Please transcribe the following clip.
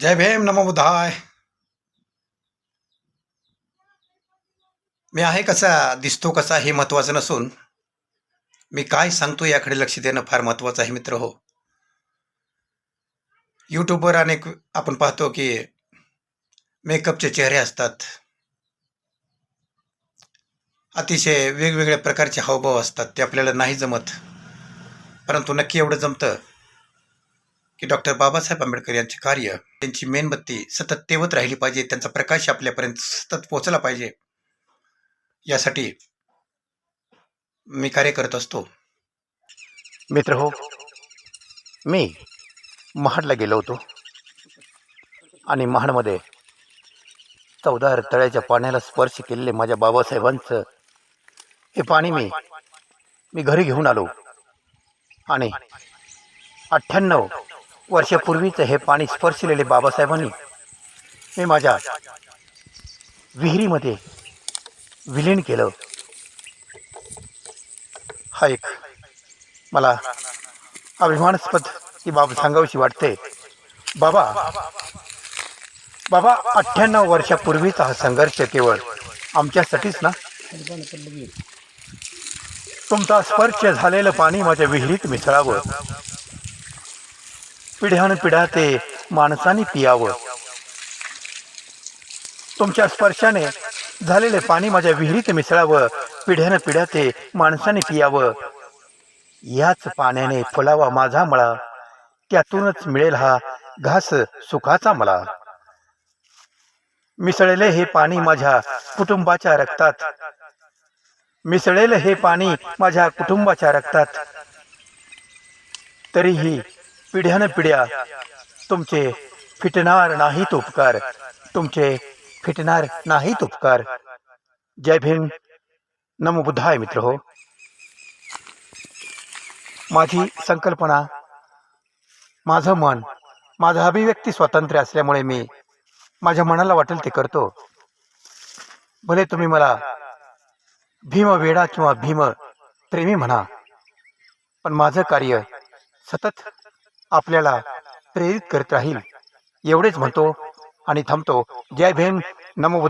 जय भीम नमो बुधाय मी आहे कसा दिसतो कसा हे महत्त्वाचं नसून मी काय सांगतो याकडे लक्ष देणं फार महत्त्वाचं आहे मित्र हो. यूट्यूबवर अनेक आपण पाहतो की मेकअपचे चेहरे असतात. अतिशय वेगवेगळ्या प्रकारचे हावभाव असतात ते आपल्याला नाही जमत. परंतु नक्की एवढं जमतं की डॉक्टर बाबासाहेब आंबेडकर यांचे कार्य त्यांची मेणबत्ती सतत तेवत राहिली पाहिजे त्यांचा प्रकाश आपल्यापर्यंत सतत पोचला पाहिजे यासाठी मी कार्य करत असतो. मित्र हो मी महाडला गेलो होतो आणि महाडमध्ये चौदा तळ्याच्या पाण्याला स्पर्श केलेले माझ्या बाबासाहेबांचं हे पाणी मी मी घरी घेऊन आलो आणि अठ्ठ्याण्णव वर्षापूर्वीचं हे पाणी स्पर्शलेले बाबासाहेबांनी मी माझ्या विहिरीमध्ये विलीन केलं. हा एक मला अभिमानास्पद ही बाब सांगावीशी वाटते. बाबा बाबा अठ्ठ्याण्णव वर्षापूर्वीचा हा संघर्ष केवळ आमच्यासाठीच ना? तुमचा स्पर्श झालेलं पाणी माझ्या विहिरीत मिसळावं. पिढ्यानपिढ्या ते माणसाने पियावं. तुमच्या स्पर्शाने झालेले पाणी माझ्या विहिरीत मिसळावं. पिढ्यानं पिढ्या ते माणसाने पियावं. याच पाण्याने फुलावा माझा मळा. त्यातूनच मिळेल हा घास सुखाचा मला मिसळले हे पाणी माझ्या कुटुंबाच्या रक्तात. मिसळेल हे पाणी माझ्या कुटुंबाच्या रक्तात. तरीही पिढ्यान पिढ्या तुमचे फिटणार नाहीत उपकार. तुमचे फिटणार नाहीत उपकार. जय भीम. नमो बुद्धाय मित्र हो माझी संकल्पना माझं मन माझं अभिव्यक्ती स्वातंत्र्य असल्यामुळे मी माझ्या मनाला वाटेल ते करतो. भले तुम्ही मला भीम वेडा किंवा भीम प्रेमी म्हणा पण माझं कार्य सतत आपल्याला प्रेरित करत राहील. एवढेच म्हणतो आणि थांबतो. जय भीम. नमो